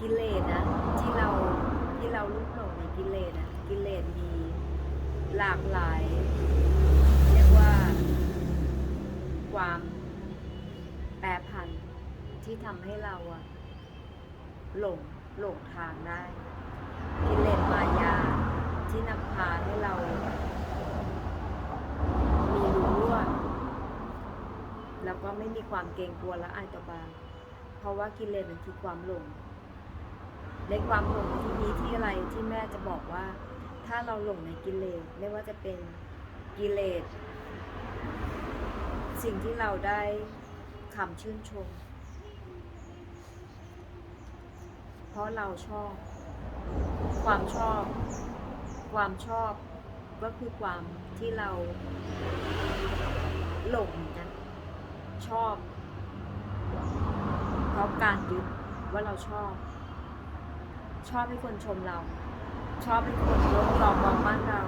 กิเลสนะที่เราที่เราลุ่มหลงในกิเลสนะกิเลสมีหลากหลาย เรียกว่า ความแปรผันที่ทำให้เราอะหลงหลงทางได้ กิเลสมายาที่นำพาให้เรา มีรู้ร่วแล้วก็ไม่มีความเกรงกลัวและอายต่อบาปเพราะว่ากิเลสมันคือความหลง ในความหลงที่นี้ที่อะไรที่แม่จะบอกว่า ถ้าเราหลงในกิเลสไม่ว่าจะเป็นกิเลส สิ่งที่เราได้คำชื่นชม เพราะเราชอบ ความชอบ ความชอบก็คือความที่เราหลงเหมือนกันชอบ เพราะการยึดว่าเราชอบ ชอบให้คนชมเรา ชอบให้คนยกยอมมองมั่นเรา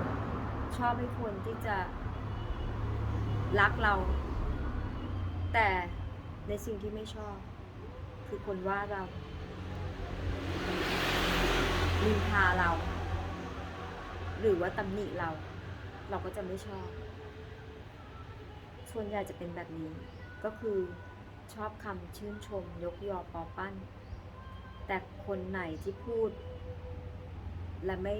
ชอบให้คนที่จะรักเรา แต่ในสิ่งที่ไม่ชอบ คือคนว่าเรานินทาเรา หรือว่าตำหนิเรา เราก็จะไม่ชอบ ส่วนใหญ่จะเป็นแบบนี้ ก็คือชอบคำชื่นชม ยกยอปอปั้น แต่คนไหนที่พูด และไม่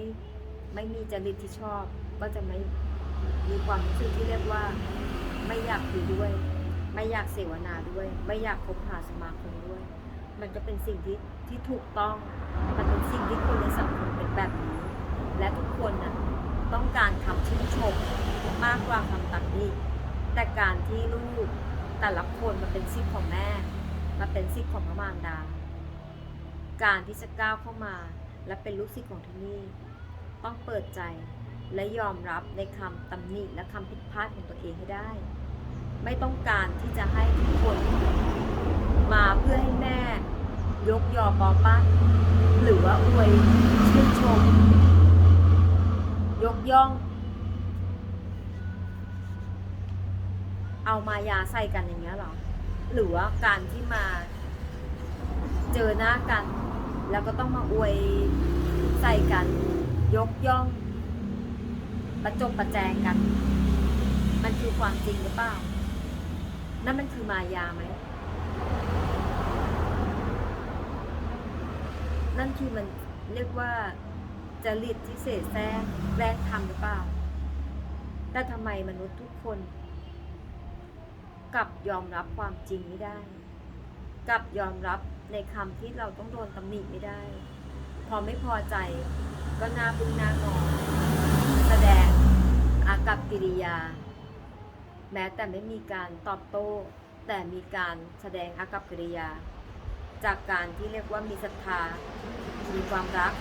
ไม่มีจริตที่ชอบ ก็จะไม่มีความรู้สึกที่เรียกว่า ไม่อยากคุยด้วย ไม่อยากเสวนาด้วย ไม่อยากคบหาสมาคมด้วย มันก็เป็นสิ่งที่ที่ถูกต้อง มันเป็นสิ่งที่คนในสังคมเป็นแบบนี้ และทุกคนนะต้องการคำชื่นชมมากกว่าคำตักนิแต่การที่ลูกแต่ละคนมันเป็นสิทธิ์ของแม่ มันเป็นสิทธิ์ของพระมารดา การที่จะก้าวเข้ามา และเป็นลูกศิษย์ของที่นี่ ต้องเปิดใจและยอมรับในคำตำหนิและคำผิดพลาดของตัวเองให้ได้ ไม่ต้องการที่จะให้ทุกคน มาเพื่อให้แม่ ยกยอปอปั้นหรือว่าอวยชื่นชม ยกย่อง เอามายาใส่กันอย่างเงี้ยหรอ หรือว่าการที่มาเจอหน้ากัน แล้วก็ต้องมาอวยใส่กัน ยกย่อง ประจบประแจงกัน มันคือความจริงหรือเปล่า นั่นมันคือมายาไหม นั่นคือมันเรียกว่าจริตที่เสแสร้งแกล้งทำหรือเปล่า แต่ทำไมมนุษย์ทุกคนกลับยอมรับความจริงไม่ได้ กับยอมรับในคำที่เราต้องโดนตำหนิไม่ได้ พอไม่พอใจก็หน้าบึ้งหน้างอแสดงอากับกิริยา แม้แต่ไม่มีการตอบโต้ แต่มีการแสดงอากับกิริยา จากการที่เรียกว่ามีศรัทธา มีความรัก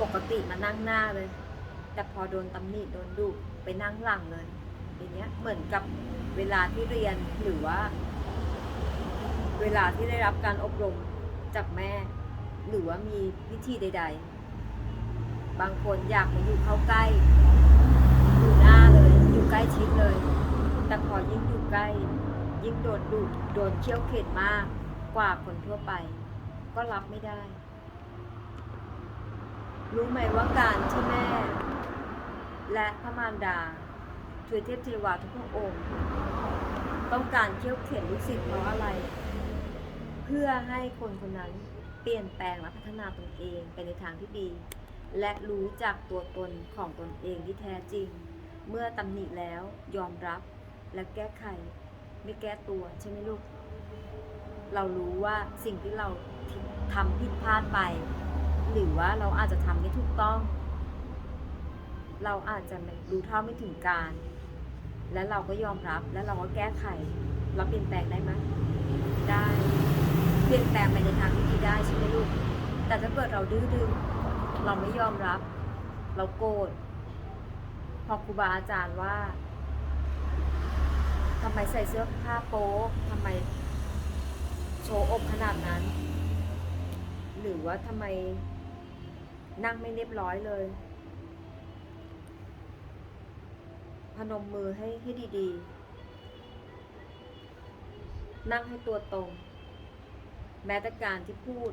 ปกติมานั่งหน้าเลย แต่พอโดนตำหนิโดนดุไปนั่งหลังเลยอย่างเงี้ยเหมือนกับเวลาที่เรียนหรือว่า เวลาที่ได้รับการอบรมจากแม่ หรือว่ามีพิธีใด ๆ บางคนอยากมาอยู่เข้าใกล้อยู่หน้าเลย อยู่ใกล้ชิดเลย แต่พอยิ่งอยู่ใกล้ ยิ่งโดนดุโดนเคี่ยวเข็นมากกว่าคนทั่วไป ก็รับไม่ได้ รู้ไหมว่าการที่แม่ และพระมารดาทวยเทพเทวาทุกพระองค์ ต้องการเคี่ยวเข็นลูกศิษย์เพราะอะไร เพื่อให้คนคนนั้นเปลี่ยนแปลงและพัฒนาตนเองไปในทางที่ดี และรู้จักตัวตนของตนเองที่แท้จริง เมื่อตำหนิแล้วยอมรับและแก้ไข ไม่แก้ตัวใช่ไหมลูก เรารู้ว่าสิ่งที่เราทำผิดพลาดไป หรือว่าเราอาจจะทำไม่ถูกต้อง เราอาจจะไม่รู้เท่าไม่ถึงการ และเราก็ยอมรับและเราก็แก้ไขเราเปลี่ยนแปลงได้ไหมได้ ลี่ยนแปลงไปในทางที่ดีได้ใช่ไหมลูก แต่ถ้าเกิดเราดื้อดึงเราไม่ยอมรับ เราโกรธพอครูบาอาจารย์ว่าทำไมใส่เสื้อผ้าโป๊ทำไมโชว์อกขนาดนั้น หรือว่าทำไมนั่งไม่เรียบร้อยเลย พนมมือให้ให้ดีๆ นั่งให้ตัวตรง แม้แต่การที่พูด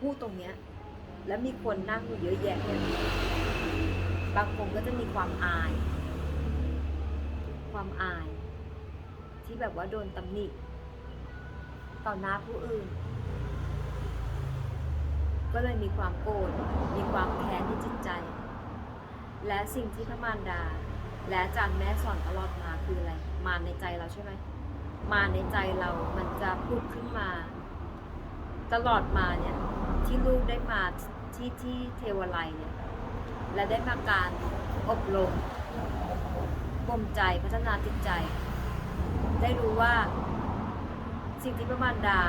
พูดตรงเนี้ย แล้วมีคนนั่งอยู่เยอะแยะเนี่ยบางคนก็จะมีความอาย ความอาย ที่แบบว่าโดนตำหนิต่อหน้าผู้อื่น ก็เลยมีความโกรธมีความแค้นในจิตใจ และสิ่งที่พระมารดา และอาจารย์แม่สอนตลอดมาคืออะไร มาในใจเราใช่ไหมมาในใจเรามันจะพูดขึ้นมา ตลอดมาเนี่ยที่ลูกได้มาที่ที่เทวไลเนี่ยและได้มาการอบรมบ่มใจพัฒนาจิตใจ ได้รู้ว่าสิ่งที่พระมารดา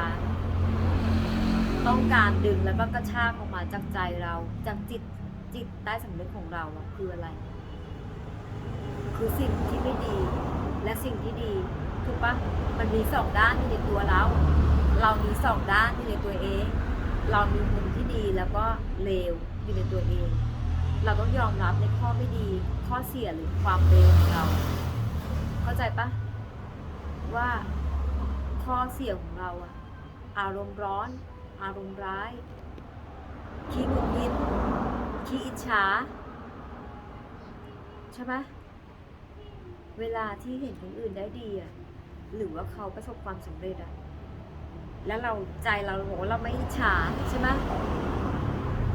ต้องการดึงแล้วก็กระชากออกมาจากใจเราจากจิตจิตใต้สำนึกของเราคืออะไร คือสิ่งที่ไม่ดี และสิ่งที่ดีถูกปะมันมีสองด้านอยู่ในตัวเรา เรามีสองด้านอยู่ในตัวเอง เรามีมุมที่ดีแล้วก็เลวอยู่ในตัวเอง เราต้องยอมรับในข้อไม่ดี ข้อเสียหรือความเลวของเรา เข้าใจปะว่าข้อเสียของเราอะอารมณ์ร้อน อารมณ์ร้ายขี้หงุดหงิดขี้อิจฉาใช่ไหม เวลาที่เห็นคนอื่นได้ดีอะหรือว่าเขาประสบความสำเร็จอะแล้วเราใจเราบอกว่าเราไม่อิจฉาใช่ไหม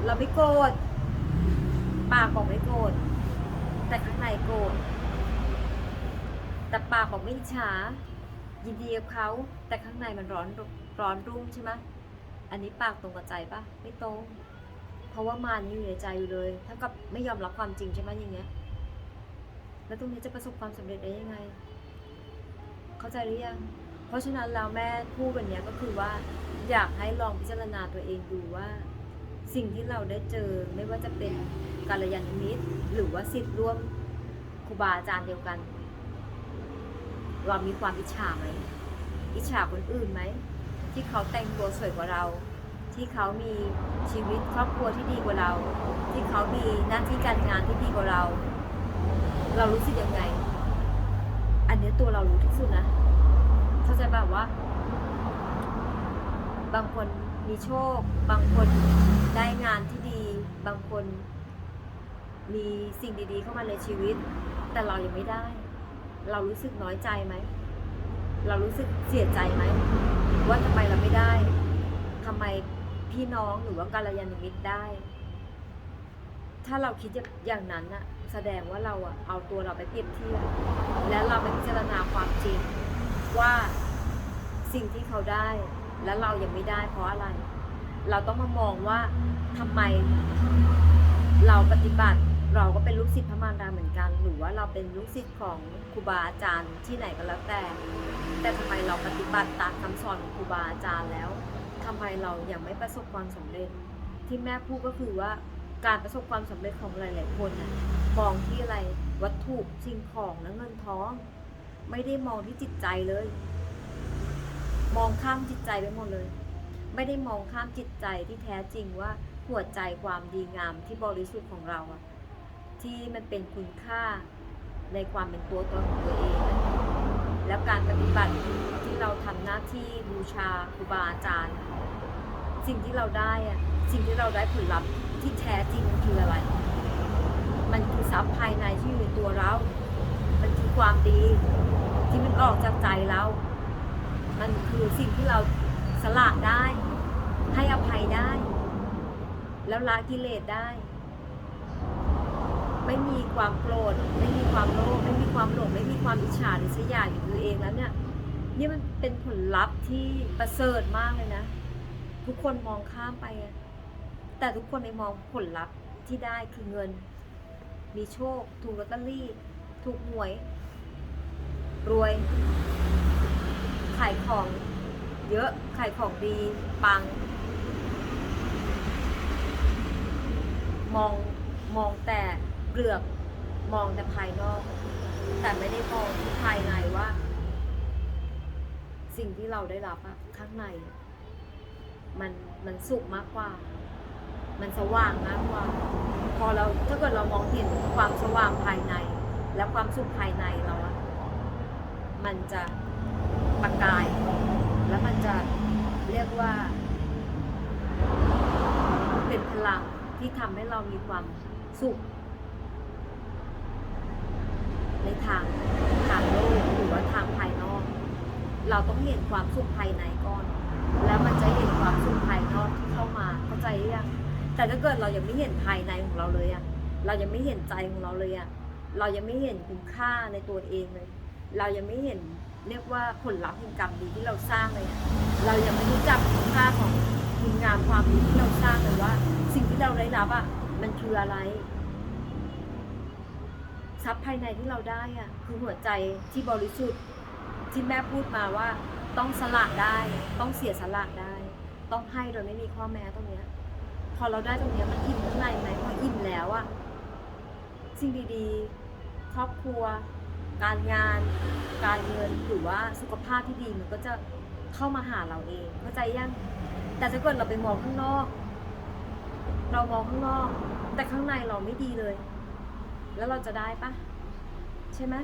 เราไม่โกรธปากบอกไม่โกรธแต่ข้างในโกรธแต่ปากบอกไม่อิจฉายินดีกับเขาแต่ข้างในมันร้อนร้อนรุ่มใช่ไหมอันนี้ปากตรงกับใจปะไม่ตรง เพราะว่ามันยังอยู่ในใจอยู่เลยเท่ากับไม่ยอมรับความจริงใช่ไหมอย่างเงี้ย แล้วตรงนี้จะประสบความสำเร็จได้ยังไง เข้าใจหรือยัง เพราะฉะนั้นแล้วแม่พูดแบบนี้ก็คือว่าอยากให้ลองพิจารณาตัวเองดูว่า สิ่งที่เราได้เจอไม่ว่าจะเป็นกัลยาณมิตร หรือว่าสิทธิ์ร่วมครูบาอาจารย์เดียวกัน เรามีความอิจฉาไหมอิจฉาคนอื่นไหมที่เขาแต่งตัวสวยกว่าเรา ที่เขามีชีวิตครอบครัวที่ดีกว่าเรา ที่เขามีหน้าที่การงานที่ดีกว่าเรา เรารู้สึกยังไง อันนี้ตัวเรารู้ที่สุดนะ เข้าใจแบบว่า บางคนมีโชค บางคนได้งานที่ดี บางคน มีสิ่งดีๆ เข้ามาในชีวิต แต่เรายังไม่ได้ เรารู้สึกน้อยใจไหม เรารู้สึกเสียใจไหม ว่าทำไมเราไม่ได้ทำไมพี่น้องหรือว่าการยานมิตรได้ ถ้าเราคิดอย่างนั้นน่ะ แสดงว่าเราอะเอาตัวเราไปเปรียบเทียบและเราไปพิจารณาความจริงว่าสิ่งที่เขาได้ และเรายังไม่ได้เพราะอะไร เราต้องมามองว่าทำไม เราปฏิบัติเราก็เป็นลูกศิษย์พระมารดาเหมือนกัน หรือว่าเราเป็นลูกศิษย์ของครูบาอาจารย์ที่ไหนก็แล้วแต่ แต่ทำไมเราปฏิบัติตามคำสอนของครูบาอาจารย์แล้วทำไมเรายังไม่ประสบความสำเร็จที่แม่พูดก็คือว่า การประสบความสำเร็จของหลาย ๆ คนนะมองที่อะไรวัตถุสิ่งของและเงินทอง ไม่ได้มองที่จิตใจเลย มองข้ามจิตใจไปหมดเลย ไม่ได้มองข้ามจิตใจที่แท้จริงว่าหัวใจความดีงามที่บริสุทธิ์ของเราอะที่มันเป็นคุณค่าในความเป็นตัวตนของตัวเอง แล้วการปฏิบัติที่เราทำหน้าที่บูชาครูบาอาจารย์ สิ่งที่เราได้อะ สิ่งที่เราได้ผลลัพธ์ที่แท้จริงคืออะไร มันคือทรัพย์ภายในที่อยู่ในตัวเรา มันคือความดีที่มันออกจากใจเรา มันคือสิ่งที่เราสละได้ ให้อภัยได้ แล้วละกิเลสได้ ไม่มีความโกรธ ไม่มีความโลภ ไม่มีความหลง ไม่มีความอิจฉาหรือเสียอยอยู่ตัวเองแล้วเนี่ย นี่มันเป็นผลลัพธ์ที่ประเสริฐมากเลยนะ ทุกคนมองข้ามไปอะ แต่ทุกคนไม่มองผลลัพธ์ที่ได้คือเงิน มีโชค ถูกลอตเตอรี่ ถูกหวย รวย ขายของเยอะ ขายของดี ปัง มอง มองแต่เปลือก มองแต่ภายนอก แต่ไม่ได้มองที่ภายในว่า สิ่งที่เราได้รับอะข้างใน มัน มันสุขมากกว่า มันสว่างมากกว่า พอเราถ้าเกิดเรามองเห็นความสว่างภายใน และความสุขภายในเราอะมันจะประกาย แล้วมันจะเรียกว่า เป็นพลังที่ทำให้เรามีความสุข ในทางทางโลกหรือว่าทางภายนอก เราต้องเห็นความสุขภายในก่อน แล้วมันจะเห็นความสุขภายนอกที่เข้ามาเข้าใจหรือยัง แต่ถ้าเกิดเรายังไม่เห็นภายในของเราเลยอะเรายังไม่เห็นใจของเราเลยอะเรายังไม่เห็นคุณค่าในตัวเองเลย เรายังไม่เห็นเรียกว่าผลลัพธ์แห่งกรรมดีที่เราสร้างเลยอะเรายังไม่รู้จักคุณค่าของคุณงามความดีที่เราสร้างเลยว่า สิ่งที่เราได้รับอะมันคืออะไรทรัพย์ภายในที่เราได้อะคือหัวใจที่บริสุทธิ์ที่แม่พูดมาว่าต้องสละได้ ต้องเสียสละได้ ต้องให้โดยไม่มีข้อแม้ตรงเนี้ย อเราได้ตรงนี้มันอิ่มข้างในไหมพออิ่มแล้วอะสิ่งดีๆ ครอบครัว การงาน การเงินหรือว่าสุขภาพที่ดีมันก็จะเข้ามาหาเราเองเข้าใจยังแต่ถ้าเกิดเราไปมองข้างนอก เรามองข้างนอก แต่ข้างในเราไม่ดีเลย แล้วเราจะได้ปะใช่ไหม